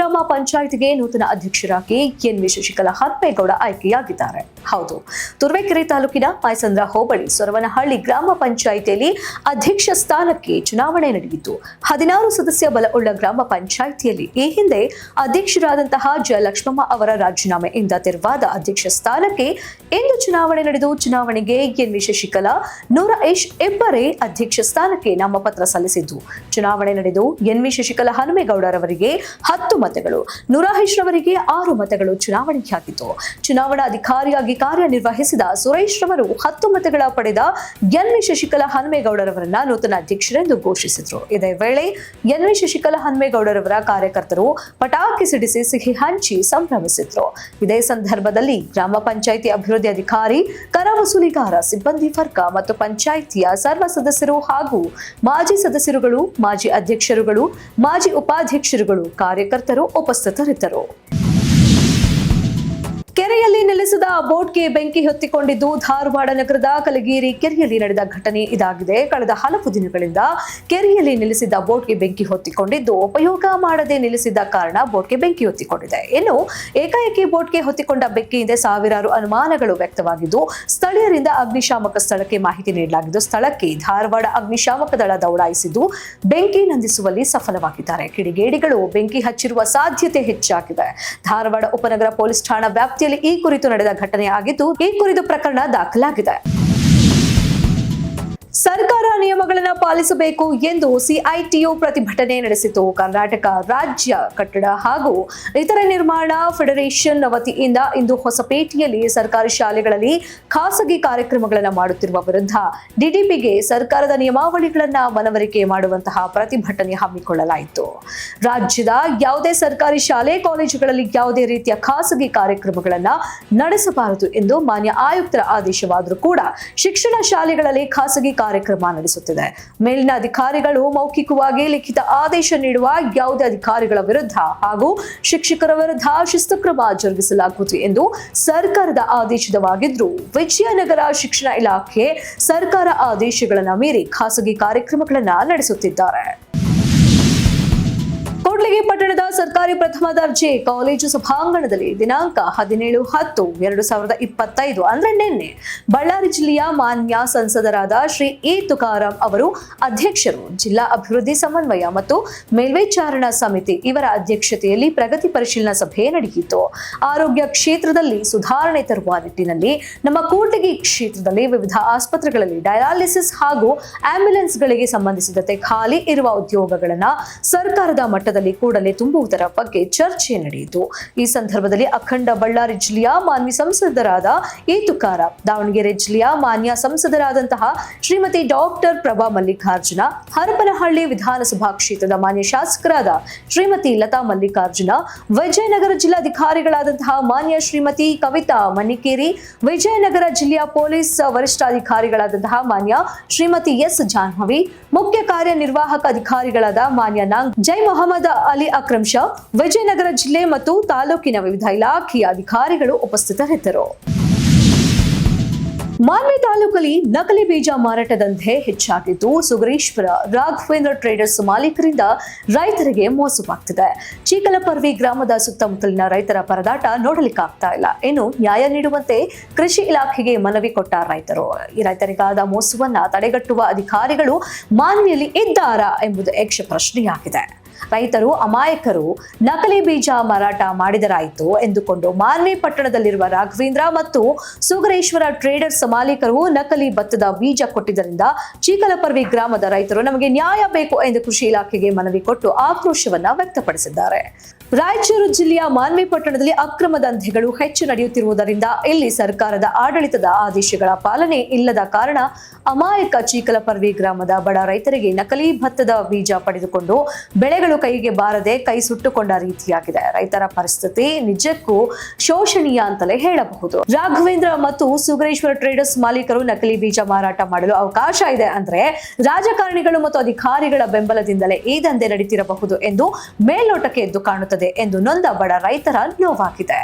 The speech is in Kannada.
ಗ್ರಾಮ ಪಂಚಾಯತ್ಗೆ ನೂತನ ಅಧ್ಯಕ್ಷರಾಗಿ ಎನ್ ವಿ ಶಶಿಕಲಾ ಹತ್ಮೇಗೌಡ ಆಯ್ಕೆಯಾಗಿದ್ದಾರೆ. ಹೌದು, ತುರುವೇಕೆರೆ ತಾಲೂಕಿನ ಪಾಯಸಂದ್ರ ಹೋಬಳಿ ಸೊರವನಹಳ್ಳಿ ಗ್ರಾಮ ಪಂಚಾಯಿತಿಯಲ್ಲಿ ಅಧ್ಯಕ್ಷ ಸ್ಥಾನಕ್ಕೆ ಚುನಾವಣೆ ನಡೆಯಿತು. ಹದಿನಾರು ಸದಸ್ಯ ಬಲವುಳ್ಳ ಗ್ರಾಮ ಪಂಚಾಯಿತಿಯಲ್ಲಿ ಈ ಹಿಂದೆ ಅಧ್ಯಕ್ಷರಾದಂತಹ ಜಯಲಕ್ಷ್ಮಮ್ಮ ಅವರ ರಾಜೀನಾಮೆಯಿಂದ ತೆರವಾದ ಅಧ್ಯಕ್ಷ ಸ್ಥಾನಕ್ಕೆ ಇಂದು ಚುನಾವಣೆ ನಡೆದು ಚುನಾವಣೆಗೆ ಎನ್ ವಿ ಶಶಿಕಲಾ ನೂರ ಐಶ್ ಇಬ್ಬರೇ ಅಧ್ಯಕ್ಷ ಸ್ಥಾನಕ್ಕೆ ನಾಮಪತ್ರ ಸಲ್ಲಿಸಿದ್ದು. ಚುನಾವಣೆ ನಡೆದು ಎನ್ ವಿ ಶಶಿಕಲಾ ಹನುಮೇಗೌಡರವರಿಗೆ ಹತ್ತು ಮತಗಳು. ನುರಾಹೇಶ್ ರವರಿಗೆ ಆರು ಮತಗಳು ಚುನಾವಣೆಯಾಗಿತ್ತು. ಚುನಾವಣಾ ಅಧಿಕಾರಿಯಾಗಿ ಕಾರ್ಯನಿರ್ವಹಿಸಿದ ಸುರೇಶ್ ರವರು ಹತ್ತು ಮತಗಳ ಪಡೆದ ಎನ್ವಿ ಶಶಿಕಲಾ ಹನುಮೇಗೌಡರವರನ್ನ ನೂತನ ಅಧ್ಯಕ್ಷರೆಂದು ಘೋಷಿಸಿದ್ರು. ಇದೇ ವೇಳೆ ಎನ್ವಿ ಶಶಿಕಲಾ ಹನುಮೇಗೌಡರವರ ಕಾರ್ಯಕರ್ತರು ಪಟಾಕಿ ಸಿಡಿಸಿ ಸಿಹಿ ಹಂಚಿ ಸಂಭ್ರಮಿಸಿದ್ರು. ಇದೇ ಸಂದರ್ಭದಲ್ಲಿ ಗ್ರಾಮ ಪಂಚಾಯಿತಿ ಅಭಿವೃದ್ಧಿ ಅಧಿಕಾರಿ ಕರ ವಸೂಲಿಗಾರ ಸಿಬ್ಬಂದಿ ವರ್ಗ ಮತ್ತು ಪಂಚಾಯಿತಿಯ ಸರ್ವ ಸದಸ್ಯರು ಹಾಗೂ ಮಾಜಿ ಸದಸ್ಯರುಗಳು, ಮಾಜಿ ಅಧ್ಯಕ್ಷರುಗಳು, ಮಾಜಿ ಉಪಾಧ್ಯಕ್ಷರುಗಳು, ಕಾರ್ಯಕರ್ತರು ಉಪಸ್ಥಿತರಿದ್ದರು. ಕೆರೆಯಲ್ಲಿ ನೆಲೆಸಿದ ಬೋಟ್ಗೆ ಬೆಂಕಿ ಹೊತ್ತಿಕೊಂಡಿದ್ದು ಧಾರವಾಡ ನಗರದ ಕಲಗೇರಿ ಕೆರೆಯಲ್ಲಿ ನಡೆದ ಘಟನೆ ಇದಾಗಿದೆ. ಕಳೆದ ಹಲವು ದಿನಗಳಿಂದ ಕೆರೆಯಲ್ಲಿ ನೆಲೆಸಿದ ಬೋಟ್ಗೆ ಬೆಂಕಿ ಹೊತ್ತಿಕೊಂಡಿದ್ದು ಉಪಯೋಗ ಮಾಡದೆ ನೆಲೆಸಿದ್ದ ಕಾರಣ ಬೋಟ್ಗೆ ಬೆಂಕಿ ಹೊತ್ತಿಕೊಂಡಿದೆ. ಇನ್ನು ಏಕಾಏಕಿ ಬೋಟ್ಗೆ ಹೊತ್ತಿಕೊಂಡ ಬೆಂಕಿಯಿಂದ ಸಾವಿರಾರು ಅನುಮಾನಗಳು ವ್ಯಕ್ತವಾಗಿದ್ದು ಸ್ಥಳೀಯರಿಂದ ಅಗ್ನಿಶಾಮಕ ಸ್ಥಳಕ್ಕೆ ಮಾಹಿತಿ ನೀಡಲಾಗಿದ್ದು ಸ್ಥಳಕ್ಕೆ ಧಾರವಾಡ ಅಗ್ನಿಶಾಮಕ ದಳ ದೌಡಾಯಿಸಿದ್ದು ಬೆಂಕಿ ನಂದಿಸುವಲ್ಲಿ ಸಫಲವಾಗಿದ್ದಾರೆ. ಕಿಡಿಗೇಡಿಗಳು ಬೆಂಕಿ ಹಚ್ಚಿರುವ ಸಾಧ್ಯತೆ ಹೆಚ್ಚಾಗಿದೆ. ಧಾರವಾಡ ಉಪನಗರ ಪೊಲೀಸ್ ಠಾಣಾ ವ್ಯಾಪ್ತಿಯಲ್ಲಿ ಈ ಕುರಿತು ನಡೆದ ಘಟನೆ ಆಗಿದ್ದು ಈ ಕುರಿತು ಪ್ರಕರಣ ದಾಖಲಾಗಿದೆ. ನಿಯಮಗಳನ್ನು ಪಾಲಿಸಬೇಕು ಎಂದು ಸಿಐಟಿಯು ಪ್ರತಿಭಟನೆ ನಡೆಸಿತು. ಕರ್ನಾಟಕ ರಾಜ್ಯ ಕಟ್ಟಡ ಹಾಗೂ ಇತರ ನಿರ್ಮಾಣ ಫೆಡರೇಷನ್ ವತಿಯಿಂದ ಇಂದು ಹೊಸಪೇಟೆಯಲ್ಲಿ ಸರ್ಕಾರಿ ಶಾಲೆಗಳಲ್ಲಿ ಖಾಸಗಿ ಕಾರ್ಯಕ್ರಮಗಳನ್ನು ಮಾಡುತ್ತಿರುವ ವಿರುದ್ಧ ಡಿಡಿಪಿಗೆ ಸರ್ಕಾರದ ನಿಯಮಾವಳಿಗಳನ್ನು ಮನವರಿಕೆ ಮಾಡುವಂತಹ ಪ್ರತಿಭಟನೆ ಹಮ್ಮಿಕೊಳ್ಳಲಾಯಿತು. ರಾಜ್ಯದ ಯಾವುದೇ ಸರ್ಕಾರಿ ಶಾಲೆ, ಕಾಲೇಜುಗಳಲ್ಲಿ ಯಾವುದೇ ರೀತಿಯ ಖಾಸಗಿ ಕಾರ್ಯಕ್ರಮಗಳನ್ನು ನಡೆಸಬಾರದು ಎಂದು ಮಾನ್ಯ ಆಯುಕ್ತರ ಆದೇಶವಾದರೂ ಕೂಡ ಶಿಕ್ಷಣ ಶಾಲೆಗಳಲ್ಲಿ ಖಾಸಗಿ ಕಾರ್ಯಕ್ರಮ ನಡೆಸುತ್ತಿದೆ ಮೇಲಿನ ಅಧಿಕಾರಿಗಳು ಮೌಖಿಕವಾಗಿ ಲಿಖಿತ ಆದೇಶ ನೀಡುವ ಯಾವುದೇ ಅಧಿಕಾರಿಗಳ ವಿರುದ್ಧ ಹಾಗೂ ಶಿಕ್ಷಕರ ವಿರುದ್ಧ ಶಿಸ್ತು ಕ್ರಮ ಜರುಗಿಸಲಾಗುವುದು ಎಂದು ಸರ್ಕಾರದ ಆದೇಶದವಾಗಿದ್ರು ವಿಜಯನಗರ ಶಿಕ್ಷಣ ಇಲಾಖೆ ಸರ್ಕಾರ ಆದೇಶಗಳನ್ನು ಮೀರಿ ಖಾಸಗಿ ಕಾರ್ಯಕ್ರಮಗಳನ್ನು ನಡೆಸುತ್ತಿದ್ದಾರೆ. ಕೂಡ್ಲಿಗಿ ಪಟ್ಟಣದ ಸರ್ಕಾರಿ ಪ್ರಥಮ ದರ್ಜೆ ಕಾಲೇಜು ಸಭಾಂಗಣದಲ್ಲಿ ದಿನಾಂಕ ಹದಿನೇಳು ಹತ್ತು ಎರಡು ಸಾವಿರದ ಇಪ್ಪತ್ತೈದು ಅಂದ್ರೆ ನಿನ್ನೆ ಬಳ್ಳಾರಿ ಜಿಲ್ಲೆಯ ಮಾನ್ಯ ಸಂಸದರಾದ ಶ್ರೀ ಎ ತುಕಾರಾಂ ಅವರು ಅಧ್ಯಕ್ಷರು ಜಿಲ್ಲಾ ಅಭಿವೃದ್ಧಿ ಸಮನ್ವಯ ಮತ್ತು ಮೇಲ್ವಿಚಾರಣಾ ಸಮಿತಿ ಇವರ ಅಧ್ಯಕ್ಷತೆಯಲ್ಲಿ ಪ್ರಗತಿ ಪರಿಶೀಲನಾ ಸಭೆ ನಡೆಯಿತು. ಆರೋಗ್ಯ ಕ್ಷೇತ್ರದಲ್ಲಿ ಸುಧಾರಣೆ ತರುವ ನಿಟ್ಟಿನಲ್ಲಿ ನಮ್ಮ ಕೂಡ್ಲಿಗಿ ಕ್ಷೇತ್ರದಲ್ಲಿ ವಿವಿಧ ಆಸ್ಪತ್ರೆಗಳಲ್ಲಿ ಡಯಾಲಿಸಿಸ್ ಹಾಗೂ ಆಂಬ್ಯುಲೆನ್ಸ್ಗಳಿಗೆ ಸಂಬಂಧಿಸಿದಂತೆ ಖಾಲಿ ಇರುವ ಉದ್ಯೋಗಗಳನ್ನು ಸರ್ಕಾರದ ಮಟ್ಟದಲ್ಲಿ ಕೂಡಲೇ ತುಂಬುವುದರ ಬಗ್ಗೆ ಚರ್ಚೆ ನಡೆಯಿತು. ಈ ಸಂದರ್ಭದಲ್ಲಿ ಅಖಂಡ ಬಳ್ಳಾರಿ ಜಿಲ್ಲೆಯ ಮಾನ್ಯ ಸಂಸದರಾದ ಎ ತುಕಾರಾಂ ದಾವಣಗೆರೆ ಜಿಲ್ಲೆಯ ಮಾನ್ಯ ಸಂಸದರಾದಂತಹ ಶ್ರೀಮತಿ ಡಾಕ್ಟರ್ ಪ್ರಭಾ ಮಲ್ಲಿಕಾರ್ಜುನ, ಹರಪನಹಳ್ಳಿ ವಿಧಾನಸಭಾ ಕ್ಷೇತ್ರದ ಮಾನ್ಯ ಶಾಸಕರಾದ ಶ್ರೀಮತಿ ಲತಾ ಮಲ್ಲಿಕಾರ್ಜುನ, ವಿಜಯನಗರ ಜಿಲ್ಲಾಧಿಕಾರಿಗಳಾದಂತಹ ಮಾನ್ಯ ಶ್ರೀಮತಿ ಕವಿತಾ ಮಣಿಕೇರಿ, ವಿಜಯನಗರ ಜಿಲ್ಲೆಯ ಪೊಲೀಸ್ ವರಿಷ್ಠಾಧಿಕಾರಿಗಳಾದಂತಹ ಮಾನ್ಯ ಶ್ರೀಮತಿ ಎಸ್ ಜಾಹ್ನವಿ, ಮುಖ್ಯ ಕಾರ್ಯನಿರ್ವಾಹಕ ಅಧಿಕಾರಿಗಳಾದ ಮಾನ್ಯ ನಾಂಗ್ ಜೈ ಮೊಹಮ್ಮದ್ ಅಲಿ ಅಕ್ರಮ್ ಶಾ, ವಿಜಯನಗರ ಜಿಲ್ಲೆ ಮತ್ತು ತಾಲೂಕಿನ ವಿವಿಧ ಇಲಾಖೆಯ ಅಧಿಕಾರಿಗಳು ಉಪಸ್ಥಿತರಿದ್ದರು. ಮಾನ್ವಿ ತಾಲೂಕಲ್ಲಿ ನಕಲಿ ಬೀಜ ಮಾರಾಟ ದಂಧೆ ಹೆಚ್ಚಾಗಿದ್ದು, ಸುಗರೇಶ್ವರ, ರಾಘವೇಂದ್ರ ಟ್ರೇಡರ್ಸ್ ಮಾಲೀಕರಿಂದ ರೈತರಿಗೆ ಮೋಸವಾಗ್ತಿದೆ. ಚೀಕಲಪರ್ವಿ ಗ್ರಾಮದ ಸುತ್ತಮುತ್ತಲಿನ ರೈತರ ಪರದಾಟ ನೋಡಲಿಕ್ಕಾಗ್ತಾ ಇಲ್ಲ. ಇನ್ನು ನ್ಯಾಯ ನೀಡುವಂತೆ ಕೃಷಿ ಇಲಾಖೆಗೆ ಮನವಿ ಕೊಟ್ಟ ರೈತರು. ಈ ರೈತರಿಗಾದ ಮೋಸವನ್ನ ತಡೆಗಟ್ಟುವ ಅಧಿಕಾರಿಗಳು ಮಾನ್ವಿಯಲ್ಲಿ ಇದ್ದಾರಾ ಎಂಬುದು ಯಕ್ಷ ಪ್ರಶ್ನೆಯಾಗಿದೆ ರೈತರು, ಅಮಾಯಕರು ನಕಲಿ ಬೀಜ ಮಾರಾಟ ಮಾಡಿದರಾಯಿತು ಎಂದುಕೊಂಡು ಮಾನ್ವಿ ಪಟ್ಟಣದಲ್ಲಿರುವ ರಾಘವೇಂದ್ರ ಮತ್ತು ಸುಗರೇಶ್ವರ ಟ್ರೇಡರ್ಸ್ ಮಾಲೀಕರು ನಕಲಿ ಭತ್ತದ ಬೀಜ ಕೊಟ್ಟಿದ್ದರಿಂದ ಚೀಕಲಪರ್ವಿ ಗ್ರಾಮದ ರೈತರು ನಮಗೆ ನ್ಯಾಯ ಬೇಕು ಎಂದು ಕೃಷಿ ಇಲಾಖೆಗೆ ಮನವಿ ಕೊಟ್ಟು ಆಕ್ರೋಶವನ್ನ ವ್ಯಕ್ತಪಡಿಸಿದ್ದಾರೆ. ರಾಯಚೂರು ಜಿಲ್ಲೆಯ ಮಾನ್ವಿ ಪಟ್ಟಣದಲ್ಲಿ ಅಕ್ರಮ ದಂಧೆಗಳು ಹೆಚ್ಚು ನಡೆಯುತ್ತಿರುವುದರಿಂದ ಇಲ್ಲಿ ಸರ್ಕಾರದ ಆಡಳಿತದ ಆದೇಶಗಳ ಪಾಲನೆ ಇಲ್ಲದ ಕಾರಣ ಅಮಾಯಕ ಚೀಕಲಪರ್ವಿ ಗ್ರಾಮದ ಬಡ ರೈತರಿಗೆ ನಕಲಿ ಭತ್ತದ ಬೀಜ ಪಡೆದುಕೊಂಡು ಬೆಳೆಗಳು ಕೈಗೆ ಬಾರದೆ ಕೈ ಸುಟ್ಟುಕೊಂಡ ರೀತಿಯಾಗಿದೆ. ರೈತರ ಪರಿಸ್ಥಿತಿ ನಿಜಕ್ಕೂ ಶೋಷಣೀಯ ಅಂತಲೇ ಹೇಳಬಹುದು. ರಾಘವೇಂದ್ರ ಮತ್ತು ಸುಗರೇಶ್ವರ ಟ್ರೇಡರ್ಸ್ ಮಾಲೀಕರು ನಕಲಿ ಬೀಜ ಮಾರಾಟ ಮಾಡಲು ಅವಕಾಶ ಇದೆ ಅಂದ್ರೆ ರಾಜಕಾರಣಿಗಳು ಮತ್ತು ಅಧಿಕಾರಿಗಳ ಬೆಂಬಲದಿಂದಲೇ ಈ ದಂಧೆ ನಡೀತಿರಬಹುದು ಎಂದು ಮೇಲ್ನೋಟಕ್ಕೆ ಎದ್ದು ಕಾಣುತ್ತದೆ ಎಂದು ನೊಂದ ಬಡ ರೈತರ ನೋವಾಗಿದೆ.